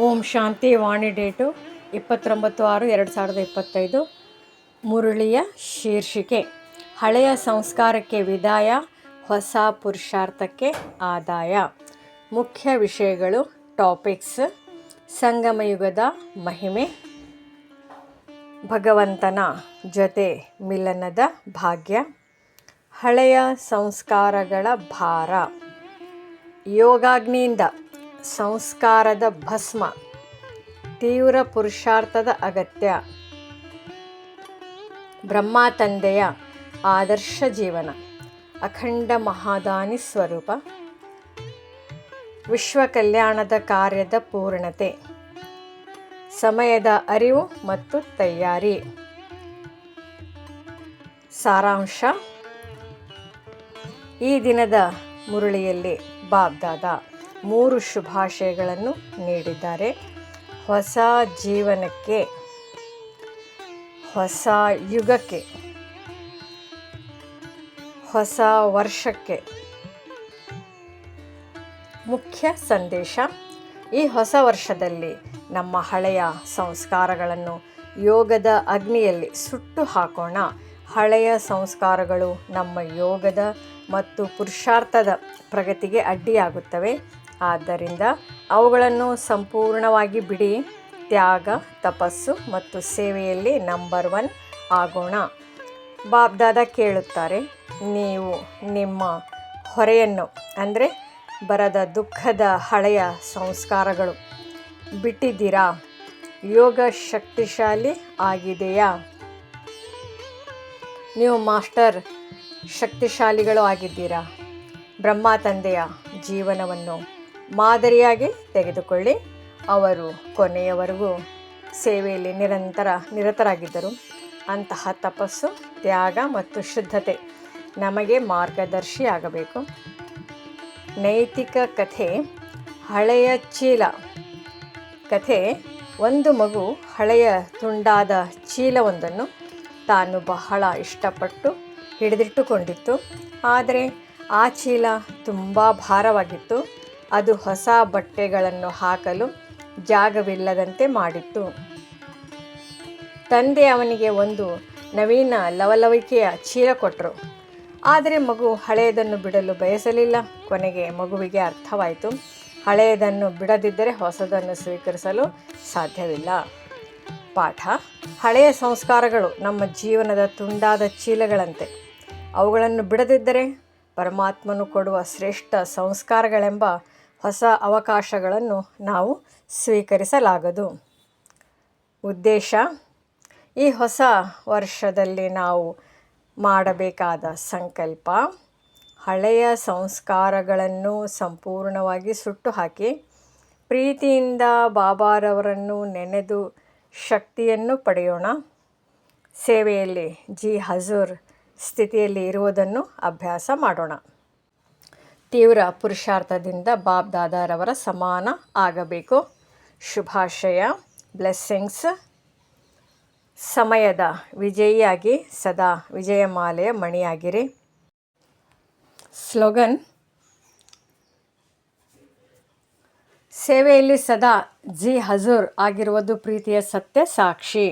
ಓಂ ಶಾಂತಿ ವಾಣಿ date ಇಪ್ಪತ್ತೊಂಬತ್ತು ಆರು ಎರಡು ಸಾವಿರದ ಇಪ್ಪತ್ತೈದು. ಮುರುಳಿಯ ಶೀರ್ಷಿಕೆ, ಹಳೆಯ ಸಂಸ್ಕಾರಕ್ಕೆ ವಿದಾಯ, ಹೊಸ ಪುರುಷಾರ್ಥಕ್ಕೆ ಆದಾಯ. ಮುಖ್ಯ ವಿಷಯಗಳು, ಟಾಪಿಕ್ಸ್, ಸಂಗಮಯುಗದ ಮಹಿಮೆ, ಭಗವಂತನ ಜೊತೆ ಮಿಲನದ ಭಾಗ್ಯ, ಹಳೆಯ ಸಂಸ್ಕಾರಗಳ ಭಾರ, ಯೋಗಾಗ್ನಿಯಿಂದ ಸಂಸ್ಕಾರದ ಭಸ್ಮ, ತೀವ್ರ ಪುರುಷಾರ್ಥದ ಅಗತ್ಯ. ಬ್ರಹ್ಮ ತಂದೆಯ ಆದರ್ಶ ಜೀವನ, ಅಖಂಡ ಮಹಾದಾನಿ ಸ್ವರೂಪ. ವಿಶ್ವ ಕಲ್ಯಾಣದ ಕಾರ್ಯದ ಪೂರ್ಣತೆ, ಸಮಯದ ಅರಿವು ಮತ್ತು ತಯಾರಿ. ಸಾರಾಂಶ, ಈ ದಿನದ ಮುರಳಿಯಲ್ಲಿ ಬಾಬ್ದಾದ. ಮೂರು ಶುಭಾಶಯಗಳನ್ನು ನೀಡಿದ್ದಾರೆ. ಹೊಸ ಜೀವನಕ್ಕೆ, ಹೊಸ ಯುಗಕ್ಕೆ, ಹೊಸ ವರ್ಷಕ್ಕೆ ಮುಖ್ಯ ಸಂದೇಶ. ಈ ಹೊಸ ವರ್ಷದಲ್ಲಿ ನಮ್ಮ ಹಳೆಯ ಸಂಸ್ಕಾರಗಳನ್ನು ಯೋಗದ ಅಗ್ನಿಯಲ್ಲಿ ಸುಟ್ಟು ಹಾಕೋಣ. ಹಳೆಯ ಸಂಸ್ಕಾರಗಳು ನಮ್ಮ ಯೋಗದ ಮತ್ತು ಪುರುಷಾರ್ಥದ ಪ್ರಗತಿಗೆ ಅಡ್ಡಿಯಾಗುತ್ತವೆ. ಆದ್ದರಿಂದ ಅವುಗಳನ್ನು ಸಂಪೂರ್ಣವಾಗಿ ಬಿಡಿ. ತ್ಯಾಗ, ತಪಸ್ಸು ಮತ್ತು ಸೇವೆಯಲ್ಲಿ ನಂಬರ್ ಒನ್ ಆಗೋಣ. ಬಾಬ್ದಾದ ಕೇಳುತ್ತಾರೆ, ನೀವು ನಿಮ್ಮ ಹೊರೆಯನ್ನು, ಅಂದರೆ, ಬರದ ದುಃಖದ ಹಳೆಯ ಸಂಸ್ಕಾರಗಳು ಬಿಟ್ಟಿದ್ದೀರಾ? ಯೋಗ ಶಕ್ತಿಶಾಲಿ ಆಗಿದೆಯಾ? ನೀವು ಮಾಸ್ಟರ್ ಶಕ್ತಿಶಾಲಿಗಳು ಆಗಿದ್ದೀರಾ? ಬ್ರಹ್ಮ ತಂದೆಯ ಜೀವನವನ್ನು ಮಾದರಿಯಾಗಿ ತೆಗೆದುಕೊಳ್ಳಿ. ಅವರು ಕೊನೆಯವರೆಗೂ ಸೇವೆಯಲ್ಲಿ ನಿರಂತರ, ನಿರತರಾಗಿದ್ದರು. ಅಂತಹ ತಪಸ್ಸು, ತ್ಯಾಗ ಮತ್ತು ಶುದ್ಧತೆ ನಮಗೆ ಮಾರ್ಗದರ್ಶಿಯಾಗಬೇಕು. ನೈತಿಕ ಕಥೆ, ಹಳೆಯ ಚೀಲ. ಕಥೆ, ಒಂದು ಮಗು ಹಳೆಯ ತುಂಡಾದ ಚೀಲವೊಂದನ್ನು ತಾನು ಬಹಳ ಇಷ್ಟಪಟ್ಟು ಹಿಡಿದಿಟ್ಟುಕೊಂಡಿತ್ತು. ಆದರೆ ಆ ಚೀಲ ತುಂಬ ಭಾರವಾಗಿತ್ತು. ಅದು ಹೊಸ ಬಟ್ಟೆಗಳನ್ನು ಹಾಕಲು ಜಾಗವಿಲ್ಲದಂತೆ ಮಾಡಿತ್ತು. ತಂದೆ ಅವನಿಗೆ ಒಂದು ನವೀನ ಲವಲವಿಕೆಯ ಚೀಲ ಕೊಟ್ಟರು ಆದರೆ ಮಗು ಹಳೆಯದನ್ನು ಬಿಡಲು ಬಯಸಲಿಲ್ಲ. ಕೊನೆಗೆ ಮಗುವಿಗೆ ಅರ್ಥವಾಯಿತು. ಹಳೆಯದನ್ನು ಬಿಡದಿದ್ದರೆ ಹೊಸದನ್ನು ಸ್ವೀಕರಿಸಲು ಸಾಧ್ಯವಿಲ್ಲ. ಪಾಠ. ಹಳೆಯ ಸಂಸ್ಕಾರಗಳು ನಮ್ಮ ಜೀವನದ ತುಂಡಾದ ಚೀಲಗಳಂತೆ. ಅವುಗಳನ್ನು ಬಿಡದಿದ್ದರೆ ಪರಮಾತ್ಮನು ಕೊಡುವ ಶ್ರೇಷ್ಠ ಸಂಸ್ಕಾರಗಳೆಂಬ ಹೊಸ ಅವಕಾಶಗಳನ್ನು ನಾವು ಸ್ವೀಕರಿಸಲಾಗದು. ಉದ್ದೇಶ, ಈ ಹೊಸ ವರ್ಷದಲ್ಲಿ ನಾವು ಮಾಡಬೇಕಾದ ಸಂಕಲ್ಪ, ಹಳೆಯ ಸಂಸ್ಕಾರಗಳನ್ನು ಸಂಪೂರ್ಣವಾಗಿ ಸುಟ್ಟು ಹಾಕಿ ಪ್ರೀತಿಯಿಂದ ಬಾಬಾರವರನ್ನು ನೆನೆದು ಶಕ್ತಿಯನ್ನು ಪಡೆಯೋಣ. ಸೇವೆಯಲ್ಲಿ ಜಿ ಹಜೂರ್ ಸ್ಥಿತಿಯಲ್ಲಿ ಇರುವುದನ್ನು ಅಭ್ಯಾಸ ಮಾಡೋಣ. ತೀವ್ರ ಪುರುಷಾರ್ಥದಿಂದ ಬಾಬ್ ದಾದಾರವರ ಸಮಾನ ಆಗಬೇಕು. ಶುಭಾಶಯ ಬ್ಲೆಸ್ಸಿಂಗ್ಸ್ ಸಮಯದ ವಿಜಯಿಯಾಗಿ ಸದಾ ವಿಜಯಮಾಲೆಯ ಮಣಿಯಾಗಿರಿ. ಸ್ಲೋಗನ್, ಸೇವೆಯಲ್ಲಿ ಸದಾ ಜಿ ಹಜೂರ್ ಆಗಿರುವುದು ಪ್ರೀತಿಯ ಸತ್ಯ ಸಾಕ್ಷಿ.